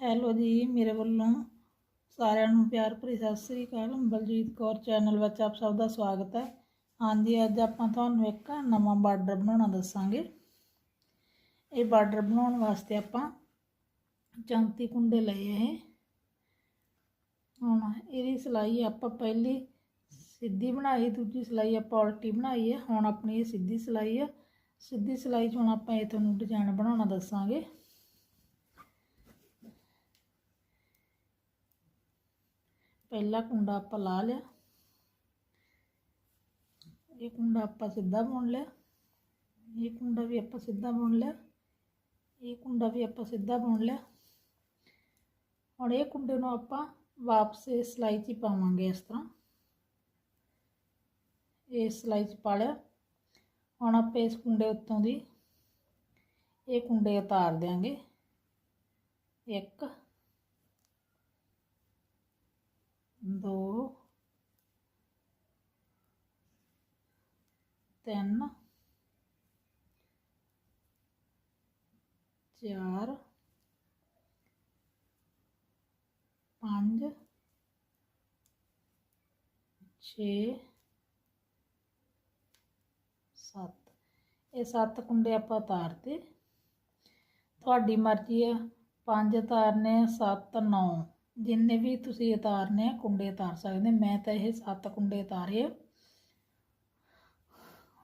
Hello ਜੀ, ਮੇਰੇ ਵੱਲੋਂ ਸਾਰਿਆਂ ਨੂੰ ਪਿਆਰ ਭਰੀ ਸਤਿ ਸ੍ਰੀ ਅਕਾਲ। ਬਲਜੀਤ ਕੌਰ ਚੈਨਲ ਵਿੱਚ ਆਪ ਸਭ ਦਾ ਸਵਾਗਤ ਹੈ। ਹਾਂਜੀ, ਅੱਜ ਆਪਾਂ ਤੁਹਾਨੂੰ ਇੱਕ ਨਵਾਂ ਬਾਰਡਰ ਬਣਾਉਣਾ ਦੱਸਾਂਗੇ। ਇਹ ਬਾਰਡਰ ਬਣਾਉਣ ਵਾਸਤੇ ਆਪਾਂ 34 ਕੁੰਡੇ ਲਏ ਇਹ। ਹੁਣ ਇਹਦੀ ਸਿਲਾਈ ਆਪਾਂ ਪਹਿਲੀ ਸਿੱਧੀ ਬਣਾਈ, ਦੂਜੀ ਸਿਲਾਈ ਆਪਾਂ ਉਲਟੀ ਬਣਾਈ ਹੈ ਹੁਣ ਆਪਣੀ ਇਹ ਸਿੱਧੀ ਸਿਲਾਈ ਹੈ ਸਿੱਧੀ ਸਿਲਾਈ 'ਚ ਹੁਣ ਆਪਾਂ ਇਹ ਤੁਹਾਨੂੰ ਡਿਜ਼ਾਈਨ ਬਣਾਉਣਾ ਦੱਸਾਂਗੇ। ਪਹਿਲਾ ਕੁੰਡਾ ਆਪਾਂ ਲਾ ਲਿਆ। ਇਹ ਕੁੰਡਾ ਆਪਾਂ ਸਿੱਧਾ ਬੁਣ ਲਿਆ। ਇਹ ਕੁੰਡਾ ਵੀ ਆਪਾਂ ਸਿੱਧਾ ਬੁਣ ਲਿਆ। ਇਹ ਕੁੰਡਾ ਵੀ ਆਪਾਂ ਸਿੱਧਾ ਬੁਣ ਲਿਆ। ਹੁਣ ਇਹ ਕੁੰਡੇ ਨੂੰ ਆਪਾਂ ਵਾਪਸ ਇਹ ਸਿਲਾਈ 'ਚ ਹੀ ਪਾਵਾਂਗੇ ਇਸ ਤਰ੍ਹਾਂ। ਇਹ ਸਿਲਾਈ 'ਚ ਪਾ ਲਿਆ। ਹੁਣ ਆਪਾਂ ਇਸ ਕੁੰਡੇ ਉੱਤੋਂ ਦੀ ਇਹ ਕੁੰਡੇ ਉਤਾਰ ਦਿਆਂਗੇ। ਇੱਕ ਦੋ, ਤਿੰਨ, ਚਾਰ, ਪੰਜ, ਛੇ, ਸੱਤ। ਇਹ ਸੱਤ ਕੁੰਡੇ ਆਪਾਂ ਉਤਾਰਤੇ ਤੁਹਾਡੀ ਮਰਜ਼ੀ ਹੈ ਪੰਜ ਤਾਰਨੇ ਸੱਤ, ਨੌ। ਜਿੰਨੇ ਵੀ ਤੁਸੀਂ ਉਤਾਰਨੇ ਆ, ਕੁੰਡੇ ਉਤਾਰ ਸਕਦੇ ਮੈਂ ਤਾਂ ਇਹ ਸੱਤ ਕੁੰਡੇ ਉਤਾਰੇ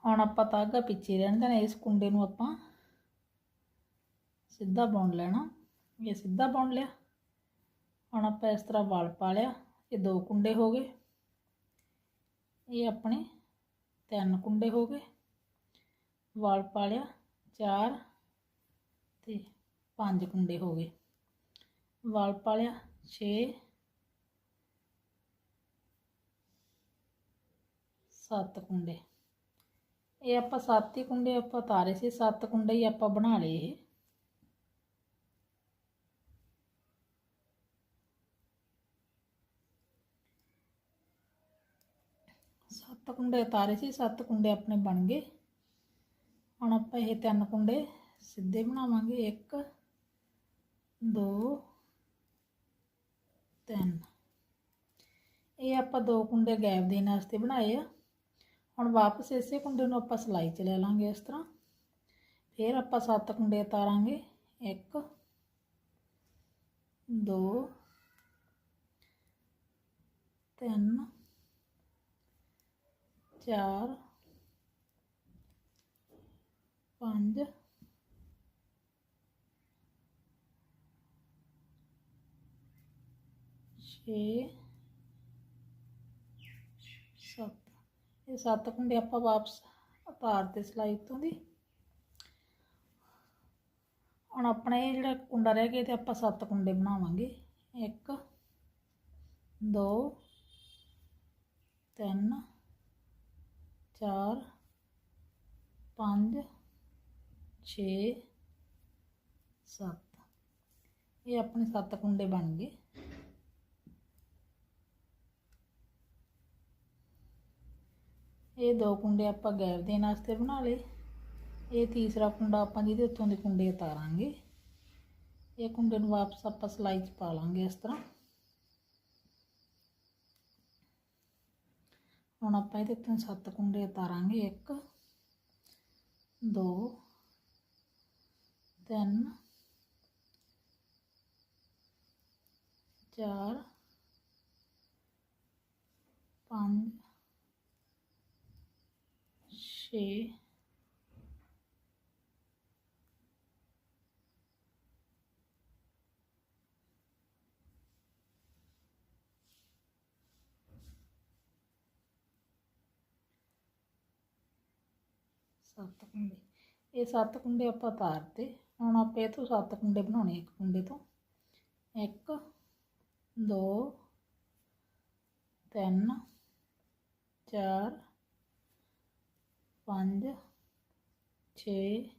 ਹੁਣ ਆਪਾਂ ਤਾਗਾ ਪਿੱਛੇ ਰਹਿਣ ਦੇਣਾ, ਇਸ ਕੁੰਡੇ ਨੂੰ ਆਪਾਂ ਸਿੱਧਾ ਬੁਣ ਲੈਣਾ। ਇਹ ਸਿੱਧਾ ਬੁਣ ਲਿਆ। ਹੁਣ ਆਪਾਂ ਇਸ ਤਰ੍ਹਾਂ ਵਲ ਪਾ ਲਿਆ। ਇਹ ਦੋ ਕੁੰਡੇ ਹੋ ਗਏ। ਇਹ ਆਪਣੇ ਤਿੰਨ ਕੁੰਡੇ ਹੋ ਗਏ। ਵਲ ਪਾ ਲਿਆ। ਚਾਰ ਤੇ ਪੰਜ ਕੁੰਡੇ ਹੋ ਗਏ। ਵਲ ਪਾ ਲਿਆ। 6 ਸੱਤ ਕੁੰਡੇ। ਇਹ ਆਪਾਂ ਸੱਤ ਹੀ ਕੁੰਡੇ ਆਪਾਂ ਤਾਰੇ ਸੀ, ਸੱਤ ਕੁੰਡੇ ਹੀ ਆਪਾਂ ਬਣਾ ਲਏ ਇਹ। ਸੱਤ ਕੁੰਡੇ ਉਤਾਰੇ ਸੀ, ਸੱਤ ਕੁੰਡੇ ਆਪਣੇ ਬਣ ਗਏ। ਹੁਣ ਆਪਾਂ ਇਹ ਤਿੰਨ ਕੁੰਡੇ ਸਿੱਧੇ ਬਣਾਵਾਂਗੇ। 1 2 ਤਿੰਨ। ਇਹ ਆਪਾਂ ਦੋ ਕੁੰਡੇ ਗੈਪ ਦੇਣ ਵਾਸਤੇ ਬਣਾਏ ਆ। ਹੁਣ ਵਾਪਸ ਇਸੇ ਕੁੰਡੇ ਨੂੰ ਆਪਾਂ ਸਲਾਈ ਚ ਲੈ ਲਾਂਗੇ ਇਸ ਤਰ੍ਹਾਂ। ਫਿਰ ਆਪਾਂ ਸੱਤ ਕੁੰਡੇ ਤਾਰਾਂਗੇ 1 2 3 4 5 ਛੇ, ਸੱਤ। ਇਹ ਸੱਤ ਕੁੰਡੇ ਆਪਾਂ ਵਾਪਸ ਉਤਾਰ ਤੇ ਸਿਲਾਈ ਤੋਂ ਦੀ। ਹੁਣ ਆਪਣਾ ਇਹ ਜਿਹੜਾ ਕੁੰਡਾ ਰਹਿ ਗਿਆ ਤੇ ਆਪਾਂ ਸੱਤ ਕੁੰਡੇ ਬਣਾਵਾਂਗੇ। 1 2 3 4 5 6 7 ਇਹ ਆਪਣੇ ਸੱਤ ਕੁੰਡੇ ਬਣ ਗਏ। ਇਹ ਦੋ ਕੁੰਡੇ ਆਪਾਂ ਗੈਪ ਦੇਣ ਵਾਸਤੇ ਬਣਾ ਲਏ। ਇਹ ਤੀਸਰਾ ਕੁੰਡਾ ਆਪਾਂ ਜਿਹਦੇ ਉੱਤੋਂ ਦੇ ਕੁੰਡੇ ਉਤਾਰਾਂਗੇ। ਇਹ ਕੁੰਡੇ ਨੂੰ ਵਾਪਸ ਆਪਾਂ ਸਲਾਈ 'ਚ ਪਾ ਲਾਂਗੇ ਇਸ ਤਰ੍ਹਾਂ। ਹੁਣ ਆਪਾਂ ਇਹਦੇ ਉੱਤੋਂ ਸੱਤ ਕੁੰਡੇ ਉਤਾਰਾਂਗੇ। 1 2 3 4 5 ਛੇ। ਸੱਤ ਕੁੰਡੇ। ਇਹ ਸੱਤ ਕੁੰਡੇ ਆਪਾਂ ਤਾਰਤੇ ਹੁਣ ਆਪਾਂ ਇਹ ਤੋਂ ਸੱਤ ਕੁੰਡੇ ਬਣਾਉਣੇ ਇੱਕ ਕੁੰਡੇ ਤੋਂ। ਇੱਕ, ਦੋ, ਤਿੰਨ, ਚਾਰ ਪੰਜ, ਛੇ,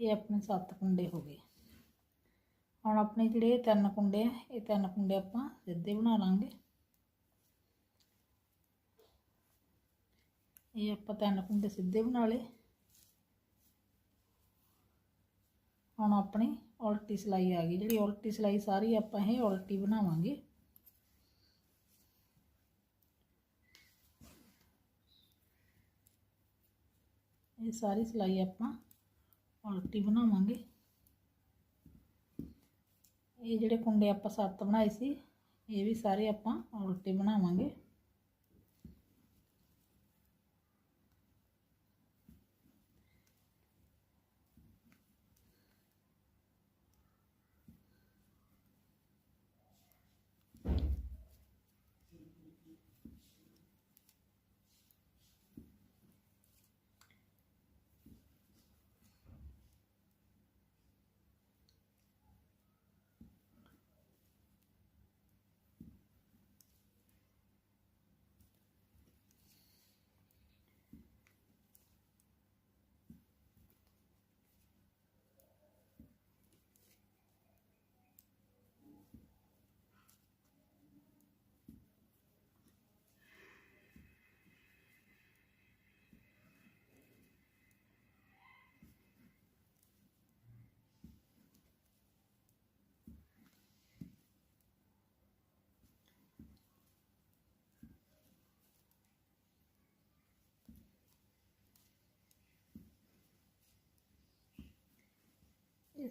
ਇਹ ਆਪਣੇ ਸੱਤ ਕੁੰਡੇ ਹੋ ਗਏ। ਹੁਣ ਆਪਣੇ ਜਿਹੜੇ ਤਿੰਨ ਕੁੰਡੇ ਆ, ਇਹ ਤਿੰਨ ਕੁੰਡੇ ਆਪਾਂ ਸਿੱਧੇ ਬਣਾ ਲਾਂਗੇ। ਇਹ ਆਪਾਂ ਤਿੰਨ ਕੁੰਡੇ ਸਿੱਧੇ ਬਣਾ ਲਏ। ਹੁਣ ਆਪਣੀ ਉਲਟੀ ਸਿਲਾਈ ਆ ਗਈ। ਜਿਹੜੀ ਉਲਟੀ ਸਿਲਾਈ ਸਾਰੀ ਆਪਾਂ ਇਹ ਉਲਟੀ ਬਣਾਵਾਂਗੇ। ਇਹ ਸਾਰੀ ਸਿਲਾਈ ਆਪਾਂ ਉਲਟੀ ਬਣਾਵਾਂਗੇ। ਇਹ ਜਿਹੜੇ ਕੁੰਡੇ ਆਪਾਂ ਸੱਤ ਬਣਾਏ ਸੀ, ਇਹ ਵੀ ਸਾਰੇ ਆਪਾਂ ਉਲਟੇ ਬਣਾਵਾਂਗੇ।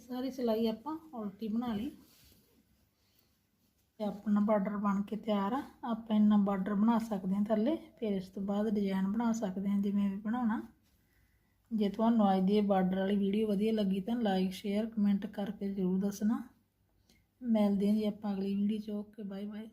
ਸਾਰੀ ਸਿਲਾਈ ਆਪਾਂ ਉਲਟੀ ਬਣਾ ਲਈ। ਤੇ ਆਪਣਾ ਬਾਰਡਰ ਬਣ ਕੇ ਤਿਆਰ ਆ। ਆਪਾਂ ਇੰਨਾ ਬਾਰਡਰ ਬਣਾ ਸਕਦੇ ਹਾਂ ਥੱਲੇ, ਫਿਰ ਇਸ ਤੋਂ ਬਾਅਦ ਡਿਜ਼ਾਈਨ ਬਣਾ ਸਕਦੇ ਹਾਂ ਜਿਵੇਂ ਵੀ ਬਣਾਉਣਾ। ਜੇ ਤੁਹਾਨੂੰ ਅੱਜ ਦੀ ਇਹ ਬਾਰਡਰ ਵਾਲੀ ਵੀਡੀਓ ਵਧੀਆ ਲੱਗੀ ਤਾਂ ਲਾਈਕ ਸ਼ੇਅਰ ਕਮੈਂਟ ਕਰਕੇ ਜ਼ਰੂਰ ਦੱਸਣਾ। ਮਿਲਦੇ ਹਾਂ ਜੀ ਆਪਾਂ ਅਗਲੀ ਵੀਡੀਓ 'ਚ। Okay bye bye